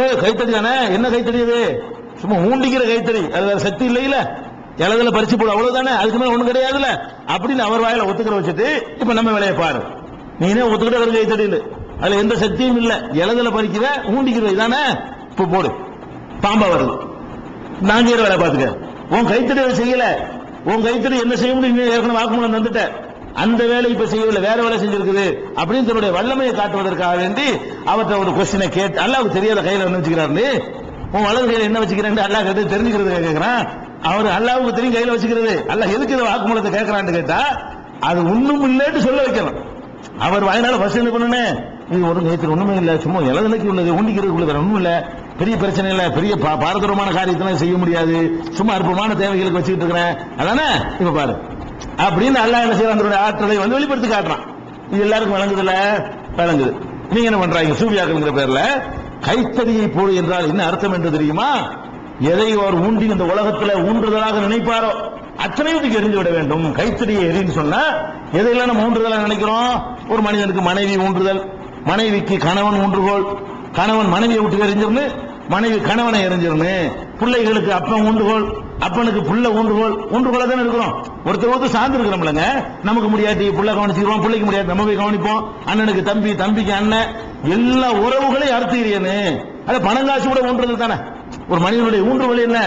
ஏ கைத்தடி தானே? என்ன கைத்தடி அது சும்மா ஊண்டிக்கிற கைத்தடி. அது வேற சக்தி இல்லையில. இலதுல பறிச்சு போடு அவ்வளவுதானே அதுக்கு மேல ஒண்ணு கிடையாதுல. அப்படின்னு அவர் வாயில ஒத்துக்கிற வச்சுட்டு இப்ப நம்ம வேலையை பாரு. நீனே ஒத்துக்கிட்ட ஒரு கைத்தடி அதுல எந்த சக்தியும் இல்ல. இலதுல பறிக்கிற ஊண்டிக்கிற இதானே? இப்ப போடு. பாம்பா வருது. நான் செய்யற வேலை பாத்துக்க உன் கைத்தடி அதை செய்யல. உன் கைத்தடி என்ன செய்ய முடியும் ஏற்கனவே வாக்குமூலம் தந்துட்ட. அந்த வேலை இப்ப செய்யவில்லை வேற வேலை செஞ்சிருக்குது அப்படின்னு தன்னுடைய வல்லமையை காட்டுவதற்காக வேண்டி அவர்கிட்ட ஒரு கொஸ்டினை கேட்டு அல்லாவுக்கு தெரியாத கையில என்ன வச்சுக்கிறாரு உன் வலது கையில என்ன வச்சுக்கிறேன் அல்லாஹ் கேட்டு தெரிஞ்சுக்கிறது கேட்கிறான் அவர் அல்லாவுக்கு தெரியும் கையில வச்சுக்கிறது. அல்ல எதுக்கு இந்த வாக்குமூலத்தை கேட்கிறான்னு கேட்டா அது ஒண்ணும் இல்லைன்னு சொல்ல வைக்கணும். அவர் வாயினால ஃபர்ஸ்ட் என்ன பண்ணனே? இது ஒரு நேற்று ஒண்ணுமே இல்ல சும்மா இலதலைக்கு உள்ளது ஊண்டிக்கிறதுக்கு உள்ளது ஒண்ணும் இல்ல. பெரிய பிரச்சனை இல்ல பெரிய பா- பாரதூரமான காரியத்தெல்லாம் செய்ய முடியாது. சும்மா அற்பமான தேவைகளுக்கு வச்சுக்கிட்டு இருக்கிறேன். அதானே? இப்ப பாரு. அப்படின்னு அல்லாஹ் என்ன செய்யறான்? தன்னுடைய ஆற்றலை வந்து வெளிப்படுத்தி காட்டுறான். இது எல்லாருக்கும் வழங்குதுல வழங்குது நீங்க என்ன பண்றாங்க? சூவியாக்குங்கிற பேர்ல கைத்தறியை போடு என்றால் என்ன அர்த்தம் என்று தெரியுமா? எதை அவர் ஊண்டி இந்த உலகத்துல ஊன்றுதலாக நினைப்பாரோ? அத்தனையும் தூக்கி எரிந்து விட வேண்டும். கைத்தறியை எரின்னு சொன்னா எதையெல்லாம் நம்ம ஊன்றுதலாக நினைக்கிறோம்? ஒரு மனிதனுக்கு மனைவி ஊன்றுதல் மனைவிக்கு கணவன் ஊன்றுகோல் கணவன் மனைவியை விட்டு எரிஞ்சிருந்து மனைவி கணவனை எரிஞ்சிருந்து பிள்ளைகளுக்கு அப்பன் ஊன்றுகோல் அப்பனுக்கு புள்ள ஊன்றுகோல் ஊண்டுகோல தானே இருக்கிறோம். ஒருத்தர் ஒருத்தர் சார்ந்து இருக்கிறோம்லங்க நமக்கு முடியாட்டி புள்ள கவனிச்சுக்கிறோம் பிள்ளைக்கு முடியாது நம்ம போய் கவனிப்போம். அண்ணனுக்கு தம்பி தம்பிக்கு அண்ணன் எல்லா உறவுகளையும் அறுத்துக்கிறீன்னு அது பணம் காசு கூட ஊன்றுதல் தானே? ஒரு மனிதனுடைய ஊன்றுகோல் என்ன?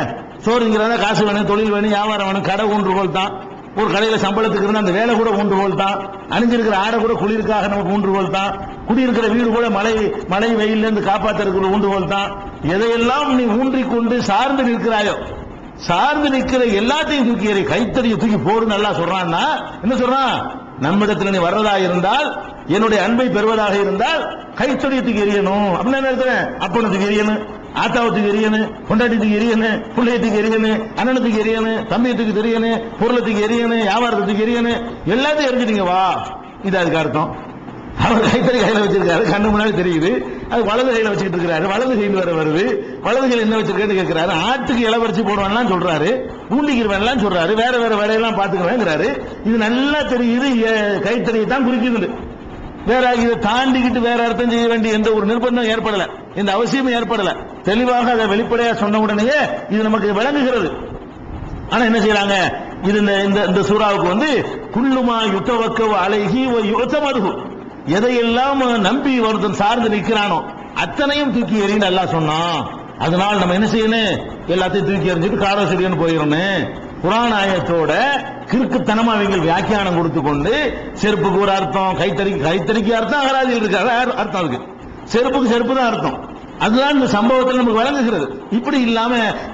சோறுங்கிறதா காசு வேணும் தொழில் வேணும் வியாபாரம் வேணும் கடை ஊன்றுகோல் தான். ஒரு கடையில சம்பளத்துக்கு இருந்தா அந்த வேலை கூட ஊன்றுகோல் தான். அணிஞ்சிருக்கிற ஆடை கூட குளிருக்காக நமக்கு ஊன்றுகோல் தான். குடியிருக்கிற வீடு கூட மழை மழை வெயில்ல இருந்து காப்பாத்துறதுக்கு ஊன்றுகோல் தான். எதையெல்லாம் நீ ஊன்றிக்கொண்டு சார்ந்து நிற்கிறாயோ சார்ந்து நிற்கிற எல்லாத்தையும் தூக்கி எறி கைத்தறியை தூக்கி போடு நல்லா சொல்றான்னா என்ன சொல்றான்? நம்மிடத்தில் நீ வர்றதா இருந்தால் என்னுடைய அன்பை பெறுவதாக இருந்தால் கைத்தறியத்துக்கு தூக்கி எறியணும். அப்படின்னு என்ன இருக்கிறேன் அப்பனுக்கு எரியணும் ஆத்தாவத்துக்கு எரியனு கொண்டாட்டத்துக்கு எரியனு பிள்ளையத்துக்கு எரியனு அண்ணனத்துக்கு எரியனு தம்பியத்துக்கு தெரியனு பொருளத்துக்கு எரியனு வியாபாரத்துக்கு எரியனு எல்லாத்தையும் எரிஞ்சிட்டீங்க வா. இது அதுக்கு அர்த்தம். அவர் கைத்தறி கையில வச்சிருக்காரு கண்ணு முன்னாடி தெரியுது. அது வலது கையில வச்சுக்கிட்டு இருக்காரு வலது கையில் வர வருது. வலது கையில் என்ன வச்சிருக்கேன்னு கேட்கிறாரு ஆட்டுக்கு இளவரிச்சு போடுவான்லாம் சொல்றாரு. ஊண்டிக்கிறவன்லாம் சொல்றாரு. வேற வேற வேலையெல்லாம் பாத்துக்கிறேங்கிறாரு இது நல்லா தெரியுது கைத்தறியை தான் குறிக்குது வேற இதை தாண்டிக்கிட்டு வேற அர்த்தம் செய்ய வேண்டிய எந்த ஒரு நிர்பந்தம் ஏற்படல. இந்த அவசியமும் ஏற்படல. தெளிவாக அதை வெளிப்படையா சொன்ன உடனேயே இது நமக்கு விளங்குகிறது. ஆனா என்ன செய்யறாங்க? இது இந்த இந்த இந்த சூறாவுக்கு வந்து குள்ளுமா யுத்தவக்க அழகி யுத்தமருகு எதையெல்லாம் நம்பி ஒருத்தன் சார்ந்து நிற்கிறானோ அத்தனையும் தூக்கி எறின்னு எல்லாம் சொன்னான். அதனால் நம்ம என்ன செய்யணும்? எல்லாத்தையும் தூக்கி எறிஞ்சிட்டு காரோ செடியன்னு போயிடணும். குரான் ஆயத்தோட கிறுக்குத்தனமா அவங்க வியாக்கியானம் கொடுத்து கொண்டு செருப்புக்கு ஒரு அர்த்தம் கைத்தறிக்கு கைத்தறிக்கு அர்த்தம் அகராதியில் இருக்கு அர்த்தம் இருக்கு செருப்புக்கு செருப்பு தான் அர்த்தம். அதுதான் இந்த சம்பவத்தில் நமக்கு வழங்குகிறது. இப்படி இல்லாம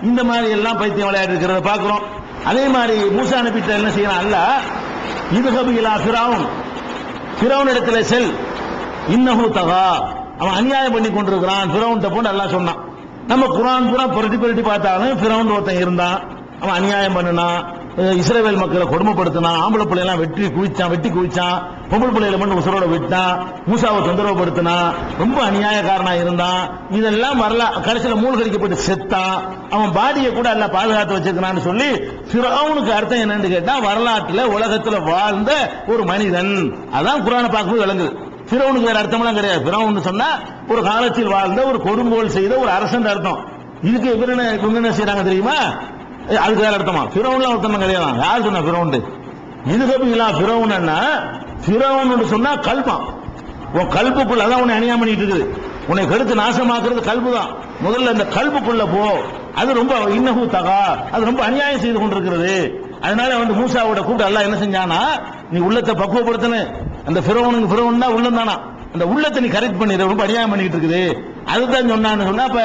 இந்த மாதிரி எல்லாம் பைத்தியம் விளையாடி இருக்கிறத பாக்குறோம் அதே மாதிரி மூசா நபிட்ட என்ன செய்யறான்? அல்ல இது கபிலா சிராவன் பிறவன் இடத்துல செல். இன்னஹு தகா. அவன் அநியாயம் பண்ணி கொண்டிருக்கிறான். பிறவன்ட்ட போட்டு எல்லாம் சொன்னான். நம்ம குரான் பூரா புரட்டி புரட்டி பார்த்தாலும் பிறவன் ஒருத்தன் இருந்தான். அவன் அநியாயம் பண்ணினான் இஸ்ரேவேல் மக்களை கொடுமைப்படுத்தினான் ஆம்பளை பிள்ளையெல்லாம் வெட்டி குவிச்சான் வெட்டி குவிச்சான் பொம்பளை பிள்ளைகளை மட்டும் உசுரோட விட்டான் மூசாவை தொந்தரவுப்படுத்தினான் ரொம்ப அநியாயக்காரனா இருந்தான் இதெல்லாம் வரல. கடைசியில் மூழ்கடிக்கப்பட்டு செத்தான் அவன் பாடியை கூட எல்லாம் பாதுகாத்து வச்சிருக்கிறான்னு சொல்லி சிறவனுக்கு அர்த்தம் என்னன்னு கேட்டா வரலாற்றுல உலகத்துல வாழ்ந்த ஒரு மனிதன். அதான் குரானை பார்க்கும்போது விளங்குது. பிறவனுக்கு வேற அர்த்தம்லாம் கிடையாது. பிறவன் சொன்னா ஒரு காலத்தில் வாழ்ந்த ஒரு கொடுங்கோல் செய்த ஒரு அரசன் அர்த்தம். இதுக்கு இவர் என்ன இவங்க என்ன செய்யறாங்க தெரியுமா? அதுக்கு வேற அர்த்தமா? பிறவன்லாம் ஒருத்தம் கிடையாது யார் சொன்ன பிறவுண்டு இது கபிலா பிறவன்னா பிறவன் சொன்னா கல்பம். உன் கல்புக்குள்ள தான் உன்னை அநியாயம் பண்ணிட்டு இருக்குது. உன்னை கெடுத்து நாசமாக்குறது கல்பு தான் முதல்ல இந்த கல்புக்குள்ள போ. அது ரொம்ப இன்னகு தகா. அது ரொம்ப அநியாயம் செய்து கொண்டிருக்கிறது. அதனால வந்து மூசாவோட கூட்டம் எல்லாம் என்ன செஞ்சானா நீ உள்ளத்தை பக்குவப்படுத்தனு அந்த பிறவனுக்கு பிறவன் தான் உள்ளம் தானா? அந்த உள்ளத்தை நீ கரெக்ட் பண்ணிடு ரொம்ப அநியாயம் பண்ணிட்டு இருக்குது. அதுதான் சொன்னான்னு சொன்னா அப்ப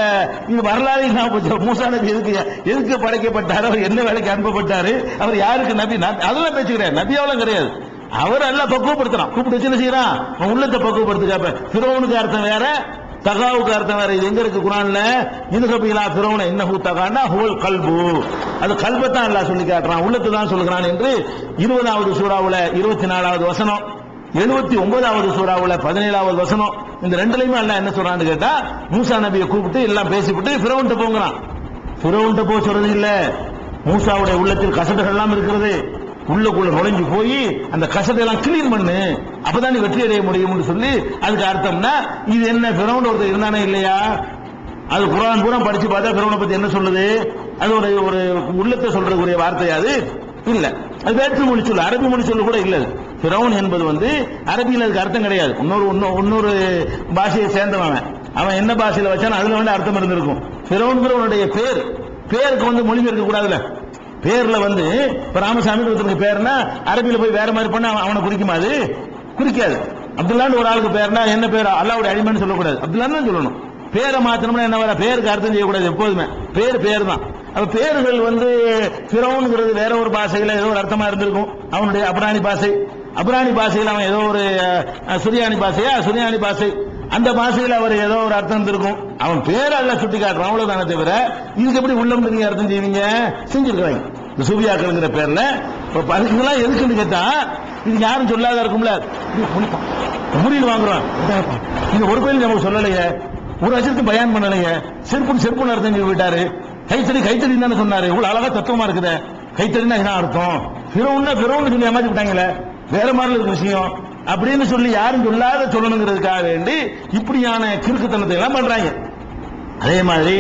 இங்க வரலாறு இல்லாம போச்சு மூசா நபி எதுக்கு எதுக்கு படைக்கப்பட்டாரு? அவர் என்ன வேலைக்கு அனுப்பப்பட்டாரு? அவர் யாருக்கு நபி? நபி- அதெல்லாம் நபி நபியாவெல்லாம் கிடையாது. அவர் எல்லாம் பக்குவப்படுத்துறான் கூப்பிட்டு வச்சு என்ன செய்யறான்? அவன் உள்ளத்தை பக்குவப்படுத்துக்க பிறவனுக்கு அர்த்தம் வேற தகாவுக்கு அர்த்தம் வேற. இது எங்க இருக்கு குரான்ல? இது கபிலா பிறவன இன்னஹு தகாண்டா ஹுவல் கல்பு. அது கல்பத்தான் எல்லாம் சொல்லி காட்டுறான். உள்ளத்தை தான் சொல்லுகிறான் என்று இருபதாவது சூறாவுல இருபத்தி நாலாவது வசனம். எழுபத்தி ஒன்பதாவது சூறாவுல பதினேழாவது வசனம். இந்த ரெண்டுலயுமே அல்ல என்ன சொல்றான்னு கேட்டா மூசா நபியை கூப்பிட்டு எல்லாம் பேசிவிட்டு பிறவன்ட்ட போங்கிறான். பிறவன்ட்ட போக சொல்றது இல்ல. மூசாவுடைய உள்ளத்தில் கசடுகள் எல்லாம் இருக்கிறது. உள்ளுக்குள்ள நுழைஞ்சு போய் அந்த கசடை எல்லாம் கிளீன் பண்ணு. அப்பதான் நீ வெற்றி அடைய முடியும்னு சொல்லி அதுக்கு அர்த்தம்னா இது என்ன பிறவன் ஒருத்தர் இருந்தானே இல்லையா? அது குரான் பூரா படிச்சு பார்த்தா பிறவனை பத்தி என்ன சொல்லுது? அது ஒரு ஒரு உள்ளத்தை சொல்றதுக்குரிய வார்த்தையாது இல்லை. அது வேற்று மொழி சொல்லு. அரபி மொழி சொல்லு கூட இல்லை பிரவுன் என்பது வந்து அரபியில் அதுக்கு அர்த்தம் கிடையாது. இன்னொரு இன்னொரு பாஷையை சேர்ந்தவன் அவன். என்ன பாஷையில் வச்சாலும் அதில் வந்து அர்த்தம் இருந்திருக்கும். பிறவன்கிறவனுடைய பேர் பேருக்கு வந்து மொழிபெயர்க்க கூடாதுல பேர்ல வந்து இப்போ ராமசாமி ஒருத்தருக்கு பேர்னா அரபியில் போய் வேற மாதிரி பண்ண அவனை குறிக்குமா அது? குறிக்காது. அப்துல்லான்னு ஒரு ஆளுக்கு பேர்னா என்ன பேர்? அல்லாவுடைய அடிமைன்னு சொல்லக்கூடாது. அப்துல்லான்னு சொல்லணும். பேரை மாத்தணும்னா என்ன வர? பேருக்கு அர்த்தம் செய்யக்கூடாது எப்போதுமே. பேர் பேர் தான் பேர்கள் வந்து பிறவுங்கிறது வேற ஒரு பாஷையில் ஏதோ ஒரு அர்த்தமா இருந்திருக்கும். அவனுடைய அபராணி பாஷை. அபராணி பாஷையில் அவன் ஏதோ ஒரு சுரியானி பாஷையா? சுரியானி பாஷை. அந்த பாஷையில் அவர் ஏதோ ஒரு அர்த்தம் இருந்திருக்கும். அவன் பேர் அல்ல சுட்டி காட்டுறான் அவ்வளவுதானே தவிர இதுக்கு எப்படி உள்ளம் நீங்க அர்த்தம் செய்வீங்க? செஞ்சிருக்கிறாங்க இந்த சூபியாக்கள்ங்கிற பேர்ல. இப்ப இதுக்கெல்லாம் எதுக்குன்னு கேட்டா இது யாரும் சொல்லாத இருக்கும்ல? இது முடியில் வாங்குறோம் இந்தாப்பா. ஒரு கோயில் நமக்கு சொல்லலையே. ஒரு வருஷத்துக்கு பயன் பண்ணலையே. செருப்பு செருப்பு அர்த்தம் விட்டாரு கைத்தறி கைத்தறி தானே சொன்னாரு. இவ்வளவு அழகா தத்துவமா இருக்குது. கைத்தறினா என்ன அர்த்தம்? பிறவுன்னா பிறவுன்னு சொல்லி ஏமாத்தி விட்டாங்களே. வேற மாதிரி இருக்கு விஷயம். அப்படின்னு சொல்லி யாரும் சொல்லாத சொல்லணுங்கிறதுக்காக வேண்டி இப்படியான கிறுக்குத்தனத்தை எல்லாம் பண்றாங்க. அதே மாதிரி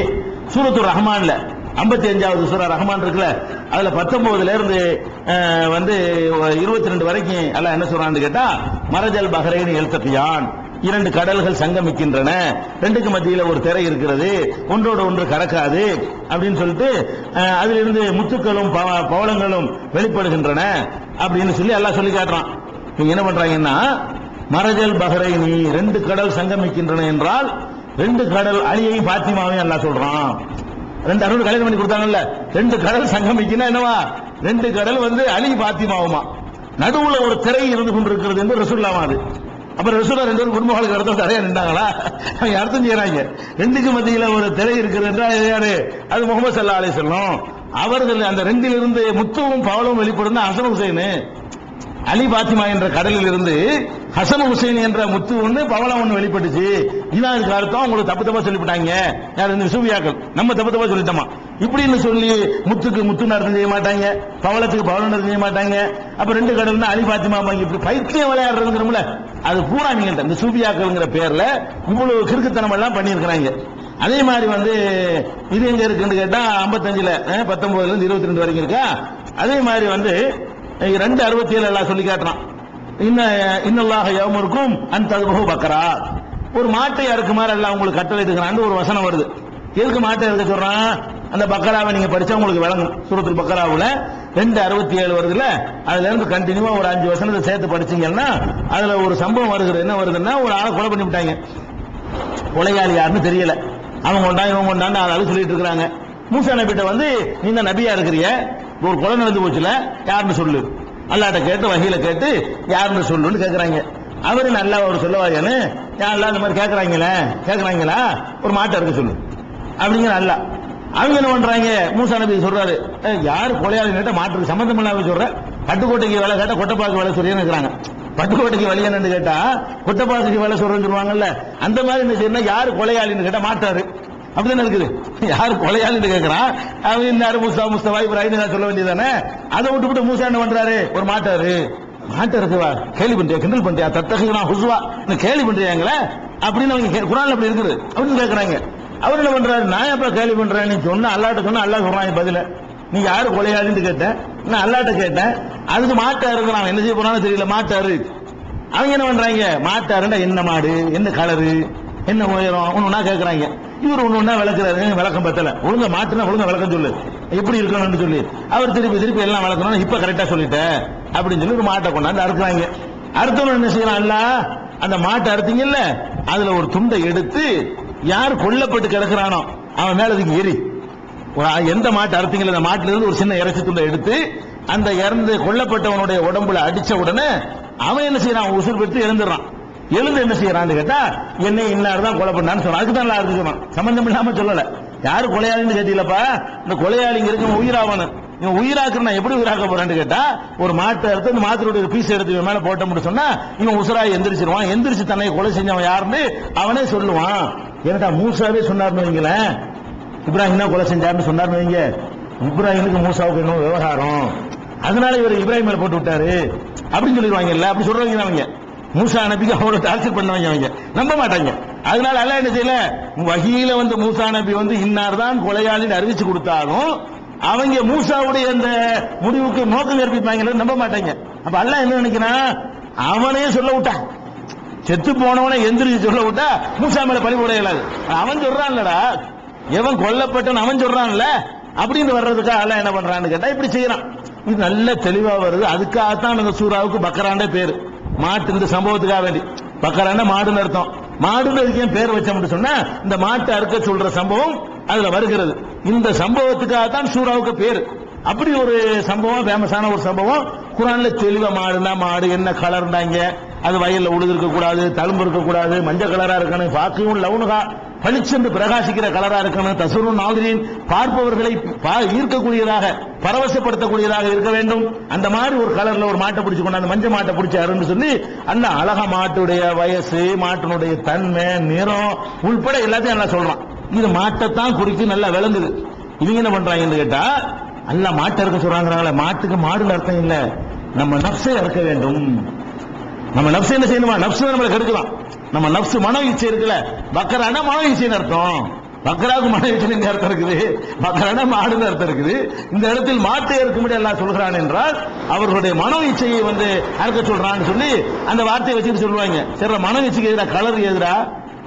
சூரத்து ரஹ்மான்ல 55 அஞ்சாவது சூரா ரஹ்மான் இருக்குல்ல அதுல பத்தொன்பதுல இருந்து வந்து இருபத்தி ரெண்டு வரைக்கும் எல்லாம் என்ன சொல்றான்னு கேட்டா மரஜல் பஹ்ரைன் எழுத்தப்பியான். இரண்டு கடல்கள் சங்கமிக்கின்றன. ரெண்டுக்கு மத்தியில ஒரு திரை இருக்கிறது. ஒன்றோடு ஒன்று கடக்காது அப்படின்னு சொல்லிட்டு அஹ், அதிலிருந்து முத்துக்களும் பவ- பவளங்களும் வெளிப்படுகின்றன அப்படின்னு சொல்லி எல்லாம் சொல்லி காட்டுறான். இவங்க என்ன பண்றாங்கன்னா மரஜல் பஹ்ரைனி ரெண்டு கடல் சங்கமிக்கின்றன என்றால் ரெண்டு கடல் அழியையும் பாத்திமாவையும் எல்லாம் சொல்றான். ரெண்டு அருள் கல்யாணம் பண்ணி கொடுத்தாங்கல்ல ரெண்டு கடல் சங்கமிக்குன்னா என்னவா? ரெண்டு கடல் வந்து அலி பாத்திமாவுமா. நடுவுல ஒரு திரை இருந்து கொண்டிருக்கிறது என்று ரசூல்லாமா அது அப்ப ரசூலா ரெண்டு பேரும் குடும்பங்களுக்கு அர்த்தம் தரையா நின்றாங்களா? அவங்க அர்த்தம் செய்யறாங்க? ரெண்டுக்கு மத்தியில ஒரு திரை இருக்குது என்றால் யாரு? அது முகமது சல்லா அலி சொல்லும் அவர்கள் அந்த ரெண்டிலிருந்து முத்துவும் பவலும் வெளிப்படுந்த அசன் ஹுசைனு அலி பாத்திமா என்ற கடலில் இருந்து ஹசன் ஹுசைன் என்ற முத்து ஒண்ணு பவளம் ஒண்ணு வெளிப்பட்டுச்சு. இதான் இதுக்கு அர்த்தம் உங்களுக்கு தப்பு தப்பா சொல்லிவிட்டாங்க. யார் இந்த சூவியாக்கள் நம்ம தப்பு தப்பா சொல்லிட்டோமா? இப்படின்னு சொல்லி முத்துக்கு முத்து நடத்தம் செய்ய மாட்டாங்க பவளத்துக்கு பவளம் நடத்தம் செய்ய மாட்டாங்க. அப்ப ரெண்டு கடல்னா அலி பாத்திமா இப்படி பைத்தியம் விளையாடுறதுங்கிறோம்ல அது பூரா நீங்க இந்த சூபியாக்கள்ங்கிற பேர்ல இவ்வளவு கிறுக்குத்தனம் எல்லாம் பண்ணியிருக்கிறாங்க. அதே மாதிரி வந்து இது எங்க இருக்குன்னு கேட்டா ஐம்பத்தஞ்சுல பத்தொன்பதுல இருந்து இருபத்தி ரெண்டு வரைக்கும் இருக்கா? அதே மாதிரி வந்து ரெண்டு அறுபத்தி ஏழு எல்லாம் சொல்லி காட்டுறான். இன்ன இன்னல்லாக யவமருக்கும் அந்த ததுபகு பக்கரா ஒரு மாட்டை அறுக்குமாறு எல்லாம் உங்களுக்கு கட்டளை எடுக்கிறான்னு ஒரு வசனம் வருது. எதுக்கு மாட்டை இருக்க சொல்றான்? அந்த பக்கராவை நீங்க படிச்சா உங்களுக்கு விளங்கும். சூரத்துல் பக்கராவுல ரெண்டு அறுபத்தி ஏழு வருதுல அதுல இருந்து கண்டினியூவா ஒரு அஞ்சு வசனத்தை சேர்த்து படிச்சீங்கன்னா அதுல ஒரு சம்பவம் வருகிறது என்ன வருதுன்னா ஒரு ஆளை கொலை பண்ணி விட்டாங்க. கொலையாளி யாருன்னு தெரியல. அவங்க கொண்டான் இவங்க கொண்டான்னு ஆளாளு சொல்லிட்டு இருக்கிறாங்க. மூசா நபிட்ட வந்து நீ தான் நபியா இருக்கிறிய? ஒரு கொலை நடந்து போச்சுல யாருன்னு சொல்லு. அல்லாட்ட கேட்டு வகையில கேட்டு யாருன்னு சொல்லுன்னு கேட்கறாங்க அவரு நல்லா ஒரு சொல்லவாரியானு யாரெல்லாம் இந்த மாதிரி கேட்கறாங்களே கேட்கறாங்களா ஒரு மாட்டை இருக்க சொல்லு. அப்படிங்கிற அல்ல. அவங்க என்ன பண்றாங்க? மூசா நபி சொல்றாரு யார் யாரு கொலையாளி கேட்ட மாட்டுக்கு சம்பந்தம் இல்லாம சொல்ற? பட்டுக்கோட்டைக்கு வேலை கேட்டா கொட்டப்பாக்கு வேலை சொல்றேன்னு இருக்கிறாங்க. பட்டுக்கோட்டைக்கு வழி என்னன்னு கேட்டா கொட்டப்பாக்கு வேலை சொல்றேன்னு சொல்லுவாங்கல்ல. அந்த மாதிரி என்ன செய்யணும் யார் கொலையாளின்னு கேட்டா மாட்டாரு அப்படிதானே இருக்குது? யார் கொலையாளின்னு கேட்கறான் அவன் இன்னாரு முஸ்தா முஸ்தபா இப்ராஹிம் சொல்ல வேண்டியதானே அதை விட்டுவிட்டு மூசா என்ன பண்றாரு? ஒரு மாட்டாரு. மாட்ட இருக்குவா கேள்வி பண்றியா? கிண்டல் பண்றியா? தத்தகுனா ஹுசுவா இந்த கேள்வி பண்றியாங்களே அப்படின்னு அவங்க கே- அப்படி இருக்குது. அப்படின்னு கேட்கறாங்க அவர் என்ன பண்றாரு? நான் எப்ப கேள்வி பண்றேன் நீ சொன்ன அல்லாட்ட சொன்ன அல்லா சொல்றான் பதில. நீ யாரு கொலையாளின்னு கேட்டேன்? நான் அல்லாட்ட கேட்டேன்? அதுக்கு மாட்டா இருக்கிறான் என்ன செய்ய போனாலும் தெரியல. மாட்டாரு. அவங்க என்ன பண்றாங்க? மாட்டாருன்னா என்ன மாடு? என்ன கலரு? என்ன உயரம்? ஒன்னு கேட்கறாங்க இவர் ஒண்ணு ஒண்ணா விளக்குறாரு. விளக்கம் பத்தல. ஒழுங்க மாட்டுனா ஒழுங்க விளக்கம் சொல்லு. எப்படி இருக்கணும்னு சொல்லி. அவர் திருப்பி திருப்பி எல்லாம் விளக்கணும் இப்ப கரெக்டா சொல்லிட்டேன். அப்படின்னு சொல்லி ஒரு மாட்டை கொண்டாந்து அறுக்குறாங்க. அறுத்தவன் என்ன செய்யறான்? அல்ல அந்த மாட்டை அறுத்தீங்கல்ல அதுல ஒரு துண்டை எடுத்து யார் கொல்லப்பட்டு கிடக்குறானோ அவன் மேல அதுக்கு எரி எந்த மாட்டை அறுத்தீங்களோ அந்த மாட்டுல இருந்து ஒரு சின்ன இறைச்சி துண்டை எடுத்து அந்த இறந்து கொல்லப்பட்டவனுடைய உடம்புல அடிச்ச உடனே அவன் என்ன செய்யறான்? அவன் உசுர் பெற்று எழுந்துடுறான். எழுந்து என்ன செய்யறான்னு கேட்டா என்னை இன்னார் தான் கொலை பண்ணான்னு சொன்னான் அதுக்கு தான் இருக்கு சொன்னான். சம்பந்தம் இல்லாம சொல்லல. யாரு கொலையாளின்னு கேட்டீங்களப்பா? இந்த கொலையாளிங்க இருக்க உயிராவணும் இவன் உயிராக்குற நான் எப்படி உயிராக்க போறேன்னு கேட்டா ஒரு மாட்டை எடுத்து அந்த மாத்திரோட பீஸ் எடுத்து இவன் மேல முடியும் சொன்னா இவன் உசுரா எந்திரிச்சிருவான். எந்திரிச்சு தன்னை கொலை செஞ்சவன் யாருன்னு அவனே சொல்லுவான். ஏன்டா மூசாவே சொன்னார்னு வைங்களேன். இப்ராஹிம் தான் கொலை செஞ்சாருன்னு சொன்னார்னு வைங்க. இப்ராஹிமுக்கு மூசாவுக்கு இன்னும் விவகாரம். அதனால இவர் இப்ராஹிம் மேல போட்டு விட்டாரு. அப்படின்னு சொல்லிடுவாங்கல்ல. அப்படி சொல்றவங்க அவங்க மூசா நபிக்கு அவ்வளவு டார்ச்சர் பண்ணுவாங்க அவங்க. நம்ப மாட்டாங்க. அதனால அல்ல என்ன செய்யல? வகையில வந்து மூசா நபி வந்து இன்னார் தான் கொலையாளின்னு அறிவிச்சு கொடுத்தாலும் அவங்க மூசாவுடைய அந்த முடிவுக்கு நோக்கம் கற்பிப்பாங்க நம்ப மாட்டாங்க. அப்ப அல்ல என்ன நினைக்கிறான்? அவனே சொல்ல விட்டான் செத்து போனவனை எந்திரிச்சு சொல்ல விட்டா மூசா மேல பழி போட இயலாது. அவன் சொல்றான்லடா. எவன் கொல்லப்பட்டவன் அவன் சொல்றான்ல. அப்படின்னு வர்றதுக்கா அல்ல என்ன பண்றான்னு கேட்டா இப்படி செய்யறான். இது நல்ல தெளிவா வருது. அதுக்காகத்தான் அந்த சூறாவுக்கு பக்கராண்டே பேரு. மாட்டு இந்த சம்பவத்துக்காக வேண்டி. பக்கரான மாடுன்னு அர்த்தம். மாடுன்னு அதுக்கு ஏன் பேர் வச்சோம்னு சொன்னா இந்த மாட்டை அறுக்க சொல்ற சம்பவம் அதுல வருகிறது. இந்த சம்பவத்துக்காக தான் சூறாவுக்கு பேர். அப்படி ஒரு சம்பவம் ஃபேமஸான ஒரு சம்பவம். குரான்ல தெளிவா மாடுனா மாடு என்ன கலர்னாங்க அது வயல்ல உழுது இருக்க கூடாது தழும்பு இருக்க கூடாது மஞ்சள் கலரா இருக்கணும் பாக்கியும் லவுனுகா. பளிச்சென்று பிரகாசிக்கிற கலரா இருக்கணும். தசுரு நாளின் பார்ப்பவர்களை பா- ஈர்க்கக்கூடியதாக பரவசப்படுத்தக்கூடியதாக இருக்க வேண்டும். அந்த மாதிரி ஒரு கலர்ல ஒரு மாட்டை பிடிச்சு கொண்டாந்து மஞ்சள் மாட்டை பிடிச்சாருன்னு சொல்லி அந்த அழகா மாட்டுடைய வயசு மாட்டினுடைய தன்மை நிறம் உள்பட எல்லாத்தையும் நல்லா சொல்றான். இது மாட்டைத்தான் குறித்து நல்லா விளங்குது. இவங்க என்ன பண்றாங்கன்னு கேட்டா அல்ல மாட்டை இருக்க சொல்றாங்கிறாங்களே மாட்டுக்கு மாடுல அர்த்தம் இல்ல. நம்ம நப்சை இறக்க வேண்டும். நம்ம நப்சை என்ன செய்யணுமா? நப்சு நம்மளை கெடுக்கலாம். நம்ம நப்சு மன இச்சை இருக்குல்ல பக்கரானா மன இச்சைன்னு அர்த்தம். பக்கராவுக்கு மன இச்சைன்னு அர்த்தம் இருக்குது? பக்கரானா மாடுன்னு அர்த்தம் இருக்குது. இந்த இடத்தில் மாட்டை இருக்கும்படி எல்லாம் சொல்கிறான் என்றால் அவர்களுடைய மன இச்சையை வந்து அறுக்க சொல்றான்னு சொல்லி அந்த வார்த்தையை வச்சுட்டு சொல்லுவாங்க. சரி மன இச்சைக்கு எதிராக கலர் எதிரா?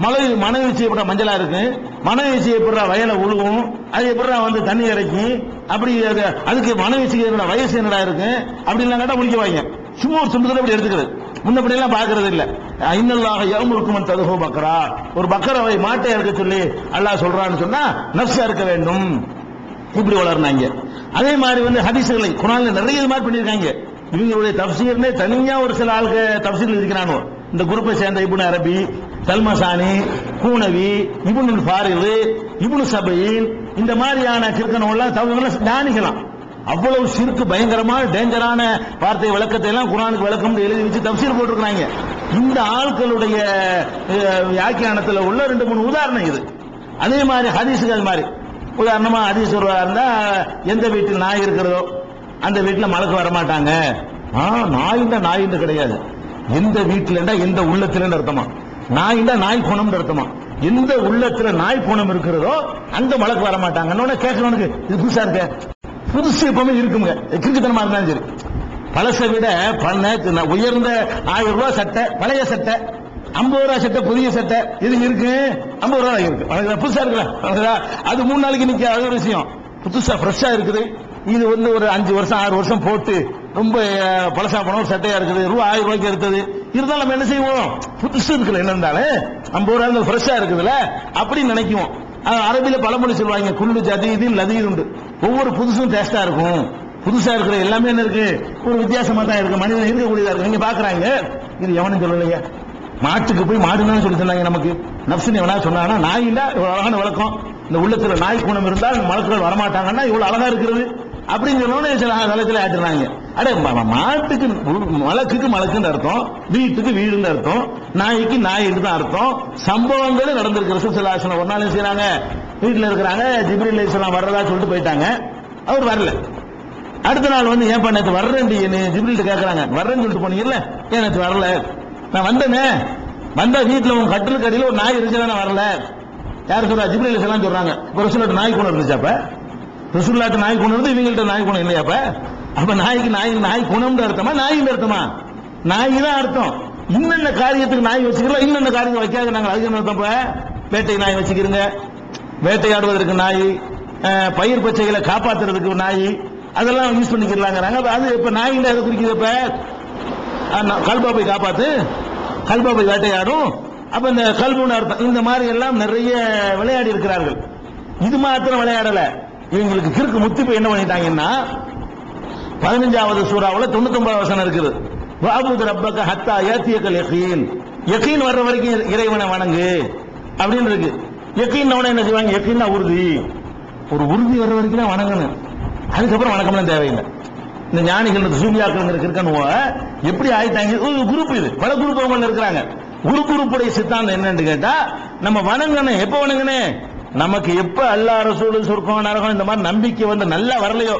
மலை மன வீழ்ச்சி எப்படி மஞ்சளா இருக்கு? மன வீழ்ச்சி எப்படி வயலை உழுகும் அது எப்படி வந்து தண்ணி இறக்கும் அப்படி அதுக்கு மன வீழ்ச்சிக்கு என்னோட வயசு என்னடா இருக்கு? அப்படின்லாம் கேட்டா முடிக்குவாங்க சும்மா ஒரு சும்மா இப்படி எடுத்துக்கிறது முன்னப்படி எல்லாம் பாக்குறது இல்ல இன்னல்லாக யவுமுக்கும் ததுகோ பக்கரா ஒரு பக்கரவை மாட்டை இருக்க சொல்லி அல்லாஹ் சொல்றான்னு சொன்னா நப்சா இருக்க வேண்டும். இப்படி வளர்னாங்க. அதே மாதிரி வந்து ஹதீசுகளை குரான்ல நிறைய இது மாதிரி பண்ணியிருக்காங்க. இவங்களுடைய தப்சீர்னே தனியா ஒரு சில ஆளுக்கு தப்சீர் இருக்கிறானோ இந்த குரூப்பை சேர்ந்த இபுன் அரபி தல்மசானி கூனவி இபுன் ஃபாரிது இபுன் சபையின் இந்த மாதிரியான கிறுக்கனவெல்லாம் தவிர ஞானிகளாம். அவ்வளவு சிறுக்கு பயங்கரமான டேஞ்சரான வார்த்தை விளக்கத்தை எல்லாம் குரானுக்கு விளக்கம் எழுதி வச்சு தப்சீர் போட்டிருக்கிறாங்க. இந்த ஆட்களுடைய அஹ், வியாக்கியானத்துல உள்ள ரெண்டு மூணு உதாரணம் இது. அதே மாதிரி ஹதீஸுகள் மாதிரி. உதாரணமா ஹதீஸ் ஒருவா இருந்தா எந்த வீட்டில் நாய் இருக்கிறதோ அந்த வீட்டில் மலக்கு வரமாட்டாங்க. ஆ நாயிண்டா நாயிண்டு கிடையாது. எந்த வீட்டுலண்டா எந்த உள்ளத்துலன்னு அர்த்தமா. நாயிண்டா நாய் குணம்னு அர்த்தமா. எந்த உள்ளத்துல நாய் குணம் இருக்கிறதோ அங்க மலக்கு வரமாட்டாங்க கேட்கறவனுக்கு இது புதுசா இருக்க. புதுசு எப்பவுமே இருக்குங்க. கிறுக்குத்தனமா இருந்தாலும் சரி. பழசை விட பண்ண உயர்ந்த ஆயிரம் ரூபாய் சட்டை பழைய சட்டை ஐம்பது ரூபாய் சட்டை புதிய சட்டை இது இருக்கு. ஐம்பது ரூபாய் இருக்கு. வணக்கம். புதுசா இருக்குல்ல? அது மூணு நாளைக்கு நிக்க அது ஒரு விஷயம். புதுசா ஃப்ரெஷ்ஷா இருக்குது. இது வந்து ஒரு அஞ்சு வருஷம் ஆறு வருஷம் போட்டு ரொம்ப பழசா போன ஒரு சட்டையா இருக்குது. ரூபா ஆயிரம் ரூபாய்க்கு எடுத்தது. இருந்தாலும் நம்ம என்ன செய்வோம்? புதுசு இருக்குல்ல என்ன இருந்தாலும். ஐம்பது ரூபாய் ஃப்ரெஷ்ஷா இருக்குதுல்ல? அப்படின்னு நினைக்குவோம். அரபியில் பழமொழி சொல்லுவாங்க. குள்ளு ஜதீது லதீது உண்டு. ஒவ்வொரு புதுசும் டேஸ்டா இருக்கும். புதுசா இருக்கிற எல்லாமே என்ன இருக்கு? ஒரு வித்தியாசமா தான் இருக்கு. மனிதன் இருக்கக்கூடியதா இருக்கு. நீங்க பாக்குறாங்க. இது எவனும் சொல்லலையா. மாட்டுக்கு போய் மாடுன்னு சொல்லி சொன்னாங்க நமக்கு. நப்சுன்னு எவனா சொன்னாங்கன்னா நாய் இல்ல இவ்வளவு அழகான விளக்கம் இந்த உள்ளத்துல நாய் குணம் இருந்தால் மலக்குகள் வரமாட்டாங்கன்னா இவ்வளவு அழகா இருக்கிறது. அப்படிங்கிறவனே சில தளத்துல ஆட்டுறாங்க அடே மாட்டுக்கு மலக்குக்கு மலக்குன்னு அர்த்தம் வீட்டுக்கு வீடுன்னு அர்த்தம் நாய்க்கு நாய்க்கு தான் அர்த்தம் சம்பவங்களும் நடந்திருக்கு. ரசூசலாசனம் ஒரு நாள் செய்யறாங்க வீட்டில் இருக்கிறாங்க ஜிப்ரில் இஸ்லாம் வர்றதா சொல்லிட்டு போயிட்டாங்க. அவர் வரல. அடுத்த நாள் வந்து ஏன் பண்ண வர்றேன்டி என்ன? ஜிப்ரில்ட்ட கேட்கறாங்க வர்றேன்னு சொல்லிட்டு போனீங்கல்ல? ஏன் வரல? நான் வந்தேனே. வந்த வீட்டில் உன் கட்டிலுக்கு கடையில் ஒரு நாய் இருந்துச்சு வரல. யார் சொல்றா? ஜிப்ரில் இஸ்லாம் சொல்றாங்க. ஒரு சில நாய் கொண்டு இருந்துச்சு அப்போ. ரசூல்லாட்ட நாய் குணம் இருந்து இவங்கள்ட்ட நாய் குணம் இல்லையா அப்ப? அப்ப நாய்க்கு நாய் நாய் குணம்னு அர்த்தமா நாயின்னு அர்த்தமா? நாய் தான் அர்த்தம். இன்னென்ன காரியத்துக்கு நாய் வச்சுக்கிறோம் இன்னென்ன காரியம் வைக்காத நாங்கள் அதுக்கு அர்த்தம் இப்ப வேட்டை நாய் வச்சுக்கிறீங்க. வேட்டையாடுவதற்கு நாய் பயிர் பச்சைகளை காப்பாத்துறதுக்கு நாய் அதெல்லாம் யூஸ் பண்ணிக்கிறலாங்கிறாங்க. அது இப்ப நாயில எதை குறிக்குது இப்ப கல்பாப்பை நான் காப்பாத்து. கல்பாப்பை வேட்டையாடும். அப்ப இந்த கல்புன்னு அர்த்தம் இந்த மாதிரி எல்லாம் நிறைய விளையாடி இருக்கிறார்கள். இது மாத்திரம் விளையாடல. இவங்களுக்கு கிறுக்கு முத்திப்பு என்ன பண்ணிட்டாங்கன்னா பதினஞ்சாவது சூறாவில் தொண்ணூத்தி ஒன்பது வசனம் இருக்குது. வாபுது ரப்பக ஹத்தா ஏத்தியக்கல் யகீன். யகீன் வர்ற வரைக்கும் இறைவனை வணங்கு. அப்படின்னு இருக்கு. யகீன் என்ன செய்வாங்க? யகீன்னா உறுதி. ஒரு உறுதி வர்ற வரைக்கும் தான் வணங்கணும். அதுக்கப்புறம் வணக்கம்லாம் தேவையில்லை. இந்த ஞானிகள் சூரியாக்கள் இருக்கணும் எப்படி ஆயிட்டாங்க? ஒரு குரூப் இது. பல குரூப் அவங்க இருக்கிறாங்க. குரு குரூப்புடைய சித்தாந்தம் என்னன்னு கேட்டா நம்ம வணங்கணும். எப்ப வணங்கணும்? நமக்கு எப்ப அல்லா ரசூல் சொர்க்கம் நரகம் இந்த மாதிரி நம்பிக்கை வந்து நல்லா வரலையோ?